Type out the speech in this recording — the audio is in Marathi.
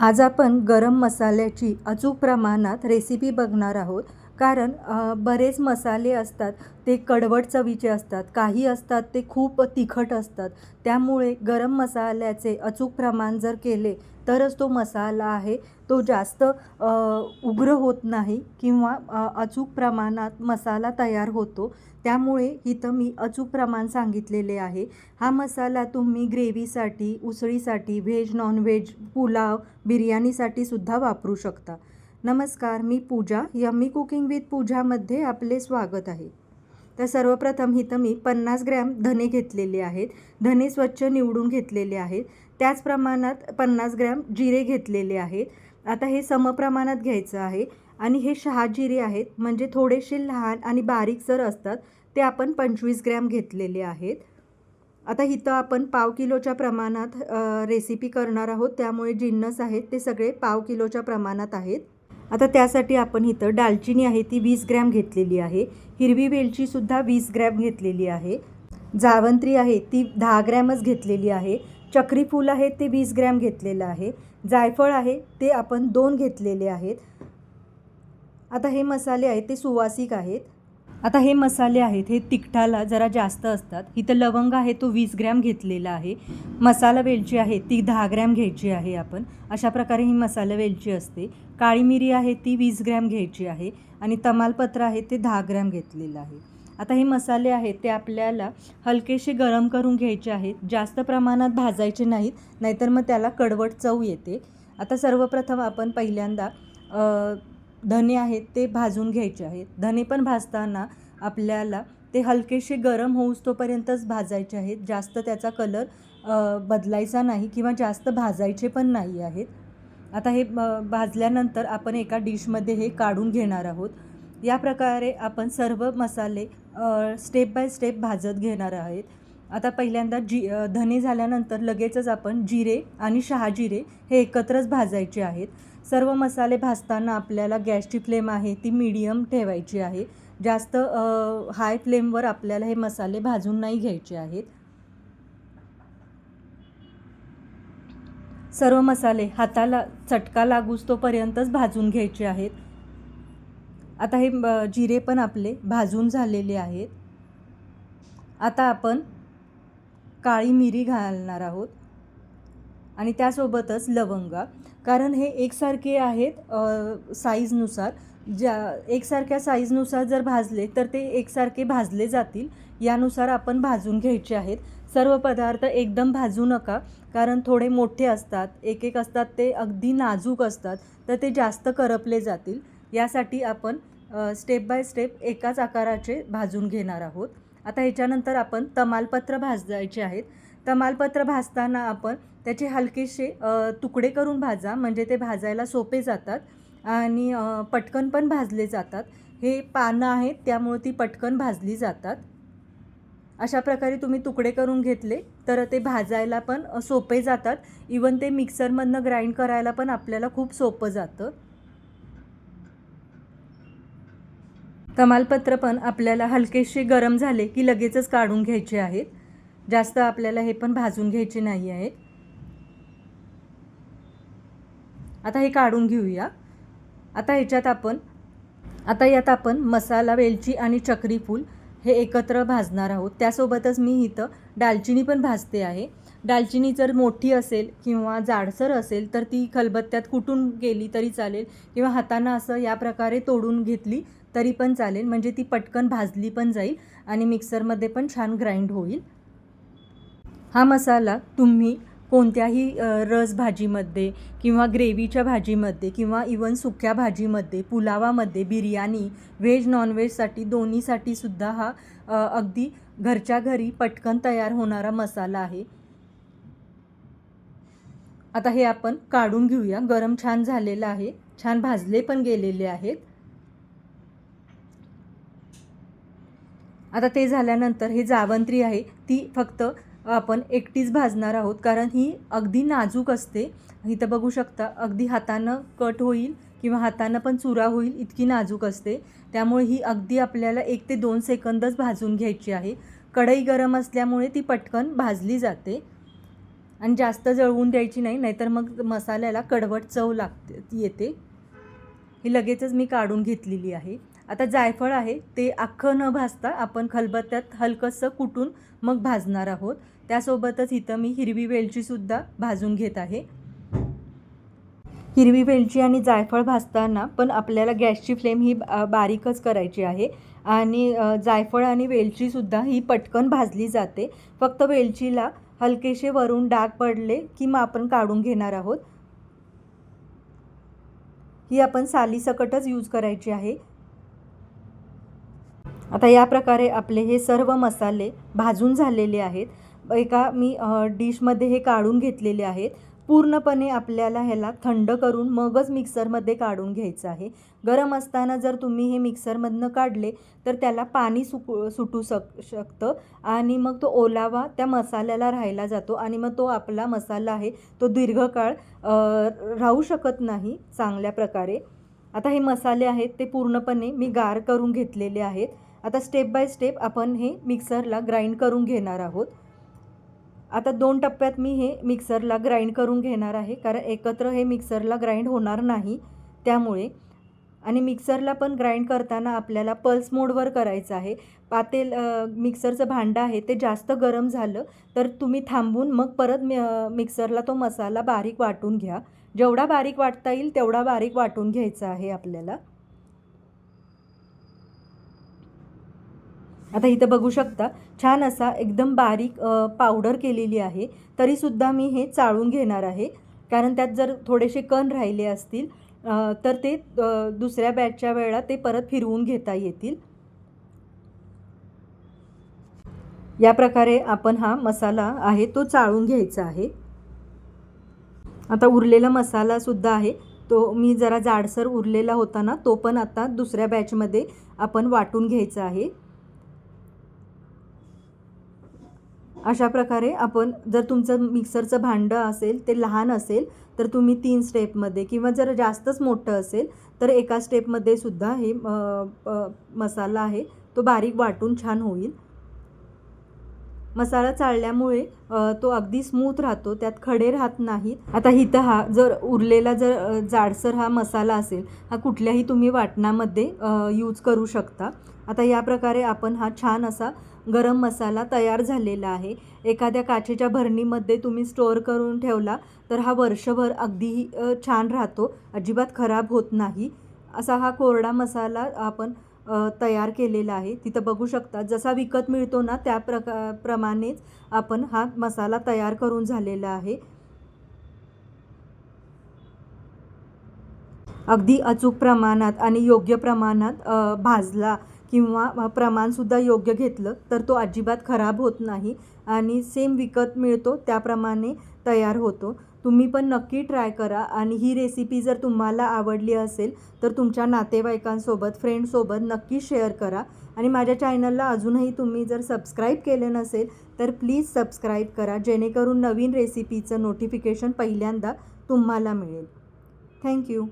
आज आपण गरम मसाल्याची अचूक प्रमाणात रेसिपी बघणार आहोत. कारण बरेच मसाले असतात ते कडवट चवीचे असतात. काही असतात ते खूप तिखट असतात. त्यामुळे गरम मसाल्याचे अचूक प्रमाण जर केले तरच तो मसाला आहे तो जास्त उग्र होत नाही किंवा अचूक प्रमाणात मसाला तयार होतो. त्यामुळे इथं मी अचूक प्रमाण सांगितलेले आहे. हा मसाला तुम्ही ग्रेव्हीसाठी उसळीसाठी व्हेज नॉनव्हेज पुलाव बिर्याणीसाठी सुद्धा वापरू शकता. नमस्कार मी पूजा. यम्मी कुकिंग विथ पूजामध्ये आपले स्वागत आहे. तर सर्वप्रथम इथं मी पन्नास ग्रॅम धने घेतलेले आहेत. धने स्वच्छ निवडून घेतलेले आहेत. त्याच प्रमाणात पन्नास ग्रॅम जिरे घेतलेले आहेत. आता हे समप्रमाणात घ्यायचं आहे आणि हे शहा जिरे आहेत. म्हणजे थोडेसे लहान आणि बारीक जर असतात ते आपण पंचवीस ग्रॅम घेतलेले आहेत. आता इथं आपण पाव किलोच्या प्रमाणात रेसिपी करणार आहोत. त्यामुळे जिन्नस आहेत ते सगळे पाव किलोच्या प्रमाणात आहेत. आता त्यासाठी आपण इथं दालचिनी आहे ती वीस ग्रॅम घेतलेली आहे. हिरवी वेलचीसुद्धा वीस ग्रॅम घेतलेली आहे. जावंत्री आहे ती दहा ग्रॅमच घेतलेली आहे. चक्री फूल आहे ते वीस ग्रॅम घेतलेलं आहे. जायफळ आहे ते आपण दोन घेतलेले आहेत. आता हे मसाले आहेत ते सुवासिक आहेत. आता हे मसाले आहेत हे तिखटाला जरा जास्त असतात. इथं लवंग आहे तो वीस ग्रॅम घेतलेला आहे. मसाला वेलची आहे ती दहा ग्रॅम घ्यायची आहे आपण. अशा प्रकारे ही मसाला वेलची असते. काळी मिरी आहे ती वीस ग्रॅम घ्यायची आहे. आणि तमालपत्र आहे ते दहा ग्रॅम घेतलेलं आहे. आता हे मसाले आहेत ते आपल्याला हलकेसे गरम करून घ्यायचे आहेत. जास्त प्रमाणात भाजायचे नाहीत नाहीतर मग त्याला कडवट चव येते. आता सर्वप्रथम आपण पहिल्यांदा धने आहेत ते भाजून घ्यायचे आहेत. धने पण भाजताना आपल्याला ते हलकेसे गरम होऊस तोपर्यंतच भाजायचे आहेत. जास्त त्याचा कलर बदलायचा नाही किंवा जास्त भाजायचे पण नाही आहेत. आता हे भाजल्यानंतर आपण एका डिशमध्ये हे काढून घेणार आहोत. या प्रकारे आपण सर्व मसाले स्टेप बाय स्टेप भाजत घेणार आहेत. आता पहिल्यांदा जी धने झाल्यानंतर लगेचच आपण जिरे आणि शहाजिरे हे एकत्रच भाजायचे आहेत. सर्व मसाले भाजताना आपल्याला गॅसची फ्लेम आहे ती मीडियम ठेवायची आहे. जास्त हाय फ्लेमवर आपल्याला हे मसाले भाजून नाही घ्यायचे आहेत. सर्व मसाले हाताला चटका लागूस तोपर्यंतच भाजून घ्यायचे आहेत. आता हे जिरे पण आपले भाजून झालेले आहेत. आता आपण काळी मिरी घालणार आहोत. आणि त्यासोबतच लवंगा. कारण हे एकसारखे आहेत साईजनुसार ज्या एकसारख्या साईजनुसार जर भाजले तर ते एकसारखे भाजले जातील. यानुसार आपण भाजून घ्यायचे आहेत. सर्व पदार्थ एकदम भाजू नका. कारण थोडे मोठे असतात एक एक असतात ते अगदी नाजूक असतात तर ते जास्त करपले जातील. यासाठी आपण स्टेप बाय स्टेप एकाच आकाराचे भाजून घेणार आहोत. आता ह्याच्यानंतर आपण तमालपत्र भाजायचे आहेत. तमालपत्र भाजताना आपण त्याचे हलकेसे तुकडे करून भाजा म्हणजे ते भाजायला सोपे जातात आणि पटकन पण भाजले जातात. हे पानं आहेत त्यामुळे ती पटकन भाजली जातात. अशा प्रकारे तुम्ही तुकडे करून घेतले तर ते भाजायला पण सोपे जातात. इवन ते मिक्सरमधनं ग्राइंड करायला पण आपल्याला खूप सोपं जातं. तमालपत्र पण आपल्याला हलकेसे गरम झाले की लगेचच काढून घ्यायचे आहेत. जास्त आपल्याला हे पण भाजून घ्यायचे नाही आहेत. आता हे काढून घेऊया. आता ह्याच्यात आपण आता यात आपण मसाला वेलची आणि चक्री फूल हे एकत्र भाजणार आहोत. त्यासोबतच मी इथं दालचिनी पण भाजते आहे. दालचिनी जर मोठी असेल किंवा जाडसर असेल तर ती खलबत्त्यात कुटून गेली तरी चालेल किंवा हातानं असं या प्रकारे तोडून घेतली तरी पण चालेल. म्हणजे ती पटकन भाजली पण जाईल आणि मिक्सरमध्ये पण छान ग्राइंड होईल. हा मसाला तुम्ही कोणत्याही रस भाजीमध्ये किंवा ग्रेव्हीच्या भाजीमध्ये किंवा इवन सुक्या भाजीमध्ये पुलावामध्ये बिर्याणी व्हेज नॉनव्हेजसाठी दोन्हीसाठी सुद्धा हा अगदी घरच्या घरी पटकन तयार होणारा मसाला आहे. आता हे आपण काढून घेऊया. गरम छान झालेलं आहे. छान भाजले पण गेलेले आहेत. आता ते झाल्यानंतर हे जावंत्री आहे ती फक्त आपण एकटीच भाजणार आहोत कारण ही अगदी नाजूक असते. इथं बघू शकता अगदी हातानं कट होईल किंवा हातानं पण चुरा होईल इतकी नाजूक असते. त्यामुळे ही अगदी आपल्याला एक ते दोन सेकंदच भाजून घ्यायची आहे. कढई गरम असल्यामुळे ती पटकन भाजली जाते. आणि जास्त जळवून द्यायची नाही नाहीतर मग मसाल्याला कडवट चव लागते येते. ही लगेचच मी काढून घेतलेली आहे. आता जायफळ आहे ते अख्खं न भाजता आपण खलबत्त्यात हलकंसं कुटून मग भाजणार आहोत. त्यासोबतच इथं मी हिरवी वेलचीसुद्धा भाजून घेत आहे. हिरवी वेलची आणि जायफळ भाजताना पण आपल्याला गॅसची फ्लेम ही बारीकच करायची आहे. आणि जायफळ आणि वेलचीसुद्धा ही पटकन भाजली जाते. फक्त वेलचीला हलकेसे वरून डाग पडले की मग आपण काढून घेणार आहोत. ही आपण सालीसकटच यूज करायची आहे. आता या प्रकारे आपले हे सर्व मसाले भाजून झालेले आहेत. एका मी डिशमध्ये हे काढून घेतलेले आहेत. पूर्णपणे आपल्याला ह्याला थंड करून मगच मिक्सरमध्ये काढून घ्यायचं आहे. गरम असताना जर तुम्ही हे मिक्सरमधनं काढले तर त्याला पाणी सुकू सुटू शक शकतं आणि मग तो ओलावा त्या मसाल्याला राहायला जातो आणि मग तो आपला मसाला आहे तो दीर्घकाळ राहू शकत नाही चांगल्या प्रकारे. आता हे मसाले आहेत ते पूर्णपणे मी गार करून घेतलेले आहेत. आता स्टेप बाय स्टेप आपण हे मिक्सरला ग्राइंड करून घेणार आहोत. आता दोन टप्प्यात मी हे मिक्सरला ग्राइंड करून घेणार आहे कारण एकत्र हे मिक्सरला ग्राइंड होणार नाही त्यामुळे. आणि मिक्सरला पण ग्राइंड करताना आपल्याला पल्स मोडवर करायचं आहे. पातेल मिक्सरचं भांडं आहे ते जास्त गरम झालं तर तुम्ही थांबून मग परत मि मिक्सरला तो मसाला बारीक वाटून घ्या. जेवढा बारीक वाटता येईल तेवढा बारीक वाटून घ्यायचा आहे आपल्याला. आता इथं बघू शकता छान असा एकदम बारीक पावडर केलेली आहे. तरीसुद्धा मी हे चाळून घेणार आहे. कारण त्यात जर थोडेसे कण राहिले असतील तर ते दुसऱ्या बॅचच्या वेळा ते परत फिरवून घेता येतील. या प्रकारे आपण हा मसाला आहे तो चाळून घ्यायचा आहे. आता उरलेला मसालासुद्धा आहे. तो मी जरा जाडसर उरलेला होता ना तो पण आता दुसऱ्या बॅचमध्ये आपण वाटून घ्यायचा आहे. अशा प्रकारे आपण जर तुमचं मिक्सरचं भांडं असेल ते लहान असेल तर तुम्ही तीन स्टेपमध्ये किंवा जर जास्तच मोठं असेल तर एका स्टेपमध्ये सुद्धा हे मसाला आहे तो बारीक वाटून छान होईल. मसाला चाळल्यामुळे तो अगदी स्मूथ राहतो त्यात खडे राहत नाहीत. आता इथं हा जर उरलेला जर जाडसर हा मसाला असेल हा कुठल्याही तुम्ही वाटणामध्ये यूज करू शकता. आता या प्रकारे आपण हा छान असा गरम मसाला तयार झालेला आहे. एखाद्या काचेच्या भरणीमध्ये तुम्ही स्टोअर करून ठेवला तर हा वर्षभर अगदी छान राहतो. अजिबात खराब होत नाही. असा हा कोरडा मसाला आपण तयार केलेला आहे. तिथं बघू शकता जसा विकत मिळतो ना त्या प्रका प्रमाणेच आपण हा मसाला तयार करून झालेला आहे. अगदी अचूक प्रमाणात आणि योग्य प्रमाणात भाजला किंवा प्रमाणसुद्धा योग्य घेतलं तर तो अजिबात खराब होत नाही आणि सेम विकत मिळतो त्याप्रमाणे तयार होतो. तुम्ही पण नक्की ट्राय करा आणि ही रेसिपी जर तुम्हाला आवडली असेल तर तुमच्या नातेवाईकांसोबत फ्रेंडसोबत नक्की शेअर करा. आणि माझ्या चॅनलला अजूनही तुम्ही जर सबस्क्राईब केले नसेल तर प्लीज सबस्क्राईब करा जेणेकरून नवीन रेसिपीचं नोटिफिकेशन पहिल्यांदा तुम्हाला मिळेल. थँक्यू